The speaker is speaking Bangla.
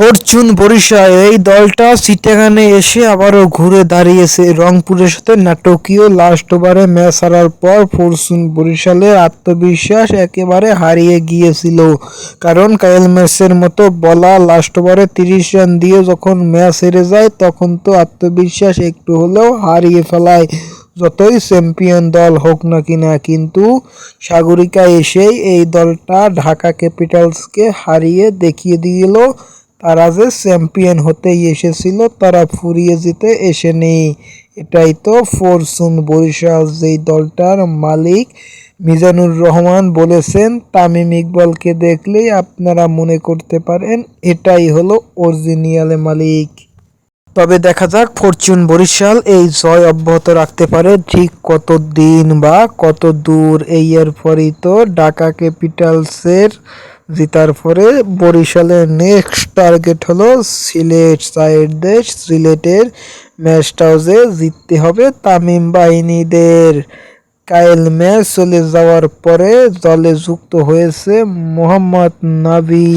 ফরচুন বরিশাল, এই দলটা চিটাগানে এসে আবারও ঘুরে দাঁড়িয়েছে। রংপুরের সাথে নাটকীয় লাস্ট ওভারে ম্যাচ হারার পর ফরচুন বরিশালের আত্মবিশ্বাস একেবারে হারিয়ে গিয়েছিল। কারণ কায়েল ম্যাচের মতো বলা লাস্ট ওভারে তিরিশ রান দিয়ে যখন ম্যাচ হেরে যায়, তখন তো আত্মবিশ্বাস একটু হলেও হারিয়ে ফেলায়। যতই চ্যাম্পিয়ন দল হোক না কিনা, কিন্তু সাগরিকা এসেই এই দলটা ঢাকা ক্যাপিটালসকে হারিয়ে দেখিয়ে দিল। তারা যে চ্যাম্পিয়ন হতেই এসেছিল, তারা ফুরিয়ে যেতে এসেনি। এটাই তো ফরচুন বরিশাল, যেই দলটার মালিক মিজানুর রহমান বলেছেন, তামিম ইকবালকে দেখলেই আপনারা মনে করতে পারেন, এটাই হলো অরিজিনিয়াল মালিক। তবে দেখা যাক ফরচুন বরিশাল এই জয় অব্যাহত রাখতে পারে ঠিক কত দিন বা কত দূর। এই এর পরেই তো ঢাকা ক্যাপিটালসের জেতার পরে বরিশালের নেক্সট টার্গেট হলো সিলেট সাইড দেশ সিলেটের ম্যাচটাও যে জিততে হবে তামিম বাহিনীদের। কাইল ম্যাচ চলে যাওয়ার পরে দলে যুক্ত হয়েছে মোহাম্মদ নাবি